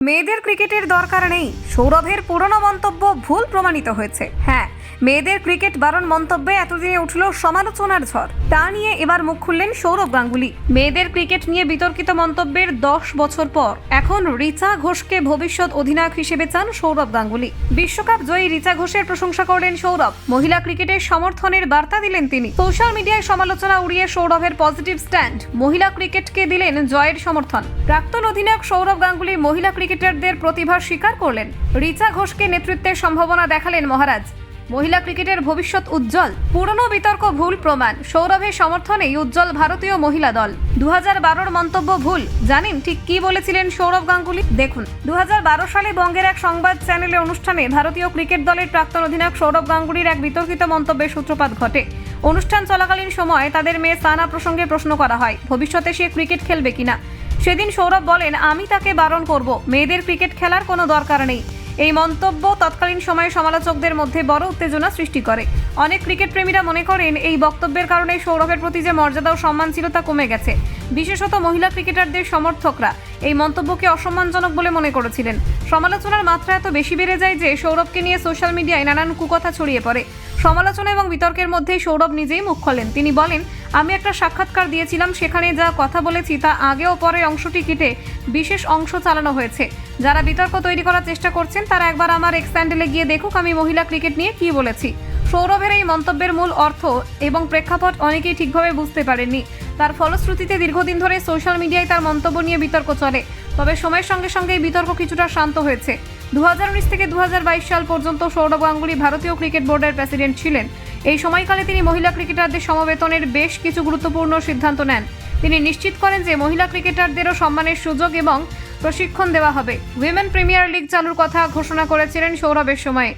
মেয়েদের ক্রিকেটের দরকার নেই। সৌরভের পুরনো মন্তব্য ভুল প্রমাণিত হয়েছে। হ্যাঁ মেয়েদের ক্রিকেট বারণ মন্তব্যে এতদিনে উঠল সমালোচনার ঝড়। তা নিয়ে এবার মুখ খুললেন সৌরভ গাঙ্গুলি। মেয়েদের ক্রিকেট নিয়ে বিতর্কিত মন্তব্যের দশ বছর পর এখন রিচা ঘোষকে ভবিষ্যৎ অধিনায়ক হিসেবে চান সৌরভ গাঙ্গুলি। বিশ্বকাপ জয়ী রিচা ঘোষের প্রশংসা করলেন সৌরভ। মহিলা ক্রিকেটের সমর্থনের বার্তা দিলেন তিনি। সোশ্যাল মিডিয়ায় সমালোচনা উড়িয়ে সৌরভের পজিটিভ স্ট্যান্ড। মহিলা ক্রিকেটকে দিলেন জয়ের সমর্থন। প্রাক্তন অধিনায়ক সৌরভ গাঙ্গুলি মহিলা ক্রিকেটারদের প্রতিভা স্বীকার করলেন। রিচা ঘোষকে নেতৃত্বের সম্ভাবনা দেখালেন মহারাজ। মহিলা ক্রিকেটের ভবিষ্যৎ উজ্জ্বল। পুরনো বিতর্ক ভুল প্রমাণ। সৌরভের সমর্থনেই উজ্জ্বল ভারতীয় মহিলা দল। দু হাজার মন্তব্য ভুল। জানেন ঠিক কি বলেছিলেন সৌরভ গাঙ্গুলি? দেখুন, দুহাজার বারো সালে বঙ্গের এক সংবাদ চ্যানেলে অনুষ্ঠানে ভারতীয় ক্রিকেট দলের প্রাক্তন অধিনায়ক সৌরভ গাঙ্গুলির এক বিতর্কিত মন্তব্যের সূত্রপাত ঘটে। অনুষ্ঠান চলাকালীন সময় তাদের মেয়ে সানা প্রসঙ্গে প্রশ্ন করা হয়, ভবিষ্যতে সে ক্রিকেট খেলবে কিনা? সেদিন সৌরভ বলেন, আমি তাকে বারণ করব। মেয়েদের ক্রিকেট খেলার কোনো দরকার নেই। এই মন্তব্য তৎকালীন সময়ে সমালোচকদের মধ্যে বড় উত্তেজনা সৃষ্টি করে। অনেক ক্রিকেট প্রেমীরা মনে করেন, এই বক্তব্যের কারণে সৌরভের প্রতি যে মর্যাদা ও সম্মান ছিল তা কমে গেছে, বিশেষত মহিলা ক্রিকেটারদের সমর্থকরা এই মন্তব্যকে অসম্মানজনক বলে মনে করেছিলেন। সমালোচনার মাত্রা এত বেশি বেড়ে যায় যে সৌরভকে নিয়ে সোশ্যাল মিডিয়ায় নানান কুকথা ছড়িয়ে পড়ে। সমালোচনা এবং বিতর্কের মধ্যেই সৌরভ নিজেই মুখ খোলেন। তিনি বলেন, আমি একটা সাক্ষাৎকার দিয়েছিলাম, সেখানে যা কথা বলেছি তা আগে ও পরে অংশটি কেটে বিশেষ অংশ চালানো হয়েছে। যারা বিতর্ক তৈরি করার চেষ্টা করছেন, তারা একবার আমার এক্স স্যান্ডেলে গিয়ে দেখুক আমি মহিলা ক্রিকেট নিয়ে কি বলেছি। সৌরভের এই মন্তব্যের মূল অর্থ এবং প্রেক্ষাপট অনেকেই ঠিকভাবে বুঝতে পারেননি। তার ফলশ্রুতিতে দীর্ঘদিন ধরে সোশ্যাল মিডিয়ায় তার মন্তব্য নিয়ে বিতর্ক চলে। তবে সময়ের সঙ্গে সঙ্গে এই বিতর্ক কিছুটা শান্ত হয়েছে। দু হাজার উনিশ থেকে দু হাজার বাইশ সাল পর্যন্ত সৌরভ গাঙ্গুলি ভারতীয় ক্রিকেট বোর্ডের প্রেসিডেন্ট ছিলেন। এই সময়কালে তিনি মহিলা ক্রিকেটারদের সমবেতনের বেশ কিছু গুরুত্বপূর্ণ সিদ্ধান্ত নেন। তিনি নিশ্চিত করেন যে মহিলা ক্রিকেটারদেরও সম্মানের সুযোগ এবং প্রশিক্ষণ দেওয়া হবে। উইমেন প্রিমিয়ার লিগ চালুর কথা ঘোষণা করেছিলেন সৌরভের সময়ে।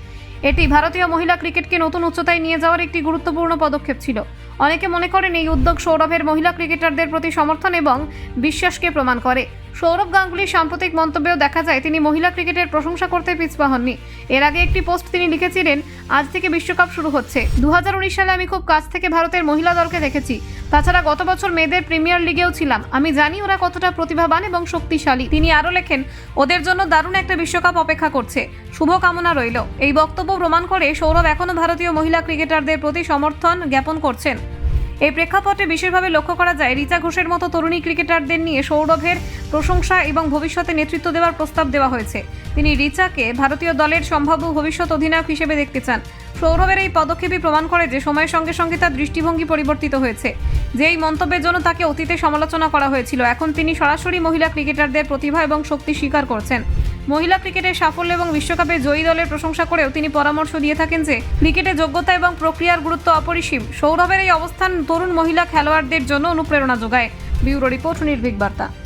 এটি ভারতীয় মহিলা ক্রিকেটকে নতুন উচ্চতায় নিয়ে যাওয়ার একটি গুরুত্বপূর্ণ পদক্ষেপ ছিল। অনেকে মনে করেন এই উদ্যোগ সৌরভের মহিলা ক্রিকেটারদের প্রতি সমর্থন এবং বিশ্বাসকে প্রমাণ করে। সৌরভ গাঙ্গুলির সাম্প্রতিক মন্তব্যেও দেখা যায়, তিনি মহিলা ক্রিকেটের প্রশংসা করতে পিছপা হননি। এর আগে একটি পোস্ট তিনি লিখেছিলেন, আজ থেকে বিশ্বকাপ শুরু হচ্ছে। দুহাজার উনিশ সালে আমি খুব কাছ থেকে ভারতের মহিলা দলকে দেখেছি। তাছাড়া গত বছর মেয়েদের প্রিমিয়ার লিগেও ছিলাম। আমি জানি ওরা কতটা প্রতিভাবান এবং শক্তিশালী। তিনি আরও লেখেন, ওদের জন্য দারুণ একটা বিশ্বকাপ অপেক্ষা করছে। শুভকামনা রইল। এই বক্তব্য প্রমাণ করে সৌরভ এখনও ভারতীয় মহিলা ক্রিকেটারদের প্রতি সমর্থন জ্ঞাপন করছেন। এই প্রেক্ষাপটে বিশেষভাবে লক্ষ্য করা যায়, রিচা ঘোষের মতো তরুণী ক্রিকেটারদের নিয়ে সৌরভের প্রশংসা এবং ভবিষ্যতে নেতৃত্ব দেওয়ার প্রস্তাব দেওয়া হয়েছে। তিনি রিচাকে ভারতীয় দলের সম্ভাব্য ভবিষ্যৎ অধিনায়ক হিসেবে দেখতে চান। সৌরভের এই পদক্ষেপই প্রমাণ করে যে সময়ের সঙ্গে সঙ্গে তার দৃষ্টিভঙ্গি পরিবর্তিত হয়েছে। যে এই মন্তব্যের জন্য তাকে অতীতে সমালোচনা করা হয়েছিল, এখন তিনি সরাসরি মহিলা ক্রিকেটারদের প্রতিভা এবং শক্তি স্বীকার করছেন। মহিলা ক্রিকেটের সাফল্য এবং বিশ্বকাপে জয়ী দলের প্রশংসা করেও তিনি পরামর্শ দিয়ে থাকেন যে, ক্রিকেটে যোগ্যতা এবং প্রক্রিয়ার গুরুত্ব অপরিসীম। সৌরভের এই অবস্থান তরুণ মহিলা খেলোয়াড়দের জন্য অনুপ্রেরণা যোগায়। ব্যুরো রিপোর্ট, নির্ভীক বার্তা।